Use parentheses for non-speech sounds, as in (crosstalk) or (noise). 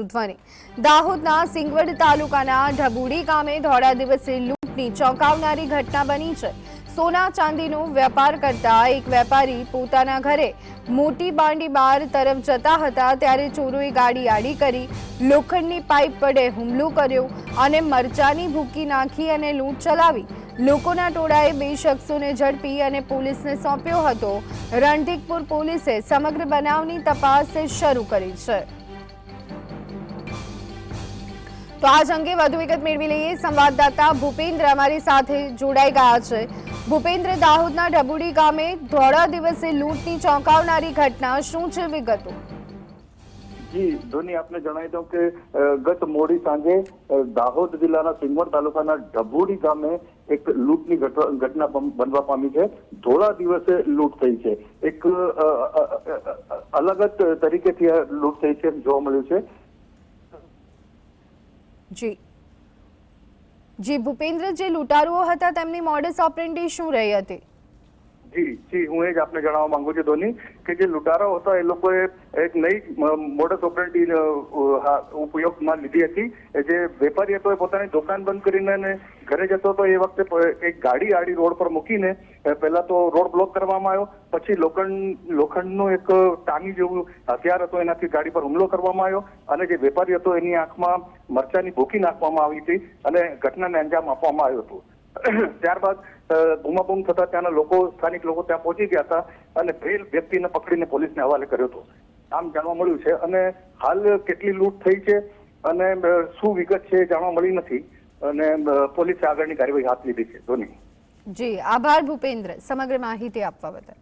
ધ્વનિ દાહોદના સિંગવડ તાલુકાના ઢબુડી ગામે ધોળા દિવસે લૂંટની ચોંકાવનારી ઘટના બની છે. સોના ચાંદીનો વેપાર કરતા એક વેપારી પોતાના ઘરે મોટી બાંડી બાર તરફ જતા હતા, ત્યારે ચોરોએ ગાડી આડી કરી, લોખંડની પાઇપ વડે હુમલો કર્યો અને મરચાની ભૂકી નાખી અને લૂંટ ચલાવી. લોકોના ટોળાએ બે શખ્સોને ઝડપી અને પોલીસને સોંપ્યો હતો. રણધીકપુર પોલીસે સમગ્ર બનાવની તપાસ શરૂ કરી છે. તો આજ અંગે વધુ વિગત મેળવી લઈએ. સંવાદદાતા ભૂપેન્દ્ર અમારી સાથે જોડાઈ ગયા છે. ભૂપેન્દ્ર દાહોદના ઢબુડી ગામે ધોળા દિવસે લૂંટની ચોંકાવનારી ઘટના. શું છે વિગતો? જી, ધોની, આપને જણાવી દઉં કે ગત મોડી સાંજે દાહોદ જિલ્લાના સિંગવડ તાલુકાના ઢબુડી ગામે એક લૂંટની ઘટના બનવા પામી છે. ધોળા દિવસે લૂંટ થઈ છે. એક અલગ જ તરીકેથી લૂંટ થઈ છે જોવા મળ્યું છે. જી. જી ભૂપેન્દ્ર જે લૂંટારુઓ હતા તેમની મોડસ ઓપરેન્ડી શું રહી હતી? જી જી, હું એ જ આપને જણાવવા માંગુ છું ધોની, કે જે લૂંટારાઓ હતા એ લોકોએ એક નઈ મોડસ ઓપરેટી ઉપયોગમાં લીધી હતી. જે વેપારી હતો એ પોતાની દુકાન બંધ કરીને ઘરે જતો હતો એ વખતે એક ગાડી આડી રોડ પર મૂકીને પહેલા તો રોડ બ્લોક કરવામાં આવ્યો, પછી લોખંડ, લોખંડનું એક ટાંગી જેવું હથિયાર હતો, એનાથી ગાડી પર હુમલો કરવામાં આવ્યો અને જે વેપારી હતો એની આંખમાં મરચાની ભૂકી નાખવામાં આવી હતી અને ઘટનાને અંજામ આપવામાં આવ્યો હતો. (coughs) ત્યારબાદ બૂમાબૂમ થતા ત્યાંના લોકો, સ્થાનિક લોકો ત્યાં પહોંચી ગયા હતા અને ભેલ વ્યક્તિને પકડીને પોલીસને હવાલે કર્યો હતો. આમ જાણવા મળ્યું છે અને હાલ કેટલી લૂંટ થઈ છે અને શું વિગત છે જાણવા મળી નથી અને પોલીસે આગળની કાર્યવાહી હાથ લીધી છે. ધોની. જી, આભાર ભૂપેન્દ્ર સમગ્ર માહિતી આપવા બદલ.